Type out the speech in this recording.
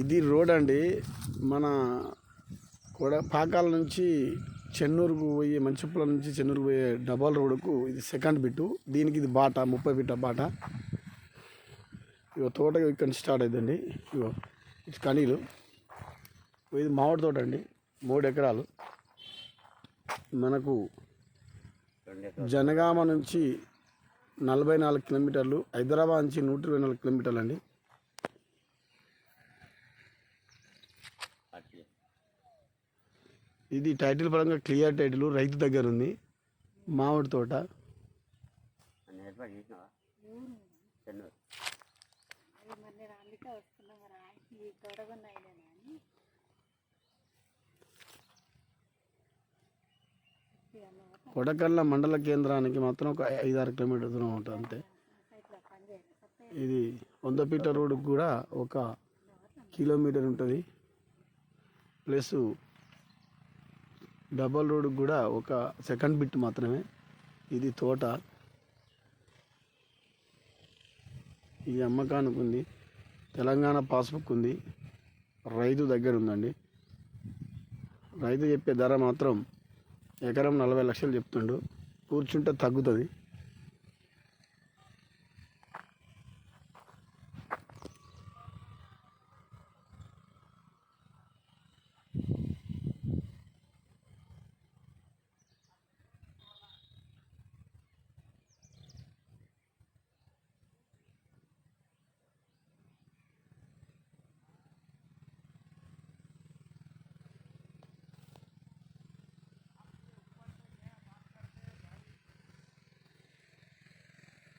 ఇది రోడ్ అండి. మన కూడా పాకాల నుంచి చెన్నూరుకు పోయే మంచిపుల నుంచి చెన్నూరుకు పోయే డబల్ రోడ్డుకు ఇది సెకండ్ బిట్టు. దీనికి ఇది బాట ముప్పై బిట్ట బాట. ఇగో తోట ఇక్కడ నుంచి స్టార్ట్ అవుతుందండి ఇగో ఇది కనీలు. ఇది మామిడి తోట అండి. మూడు ఎకరాలు. మనకు జనగామ నుంచి నలభై నాలుగు కిలోమీటర్లు హైదరాబాద్ నుంచి నూట ఇరవై నాలుగు కిలోమీటర్లు అండి. ఇది టైటిల్ పరంగా క్లియర్ టైటిల్ రైతు దగ్గర ఉంది. మామిడి తోట. కొడకల్ల మండల కేంద్రానికి మాత్రం ఒక ఐదారు కిలోమీటర్ దూరం ఉంటుంది అంతే. ఇది వంద ఫీటర్ రోడ్డుకు కూడా ఒక కిలోమీటర్ ఉంటుంది. ప్లస్ డబల్ రోడ్డుకు కూడా ఒక సెకండ్ బిట్ మాత్రమే. ఇది తోట. ఈ అమ్మకానికి ఉంది. తెలంగాణ పాస్బుక్ ఉంది. రైతు దగ్గర ఉందండి. రైతు చెప్పే ధర మాత్రం ఎకరం నలభై లక్షలు చెప్తుండు. కూర్చుంటే తగ్గుతుంది.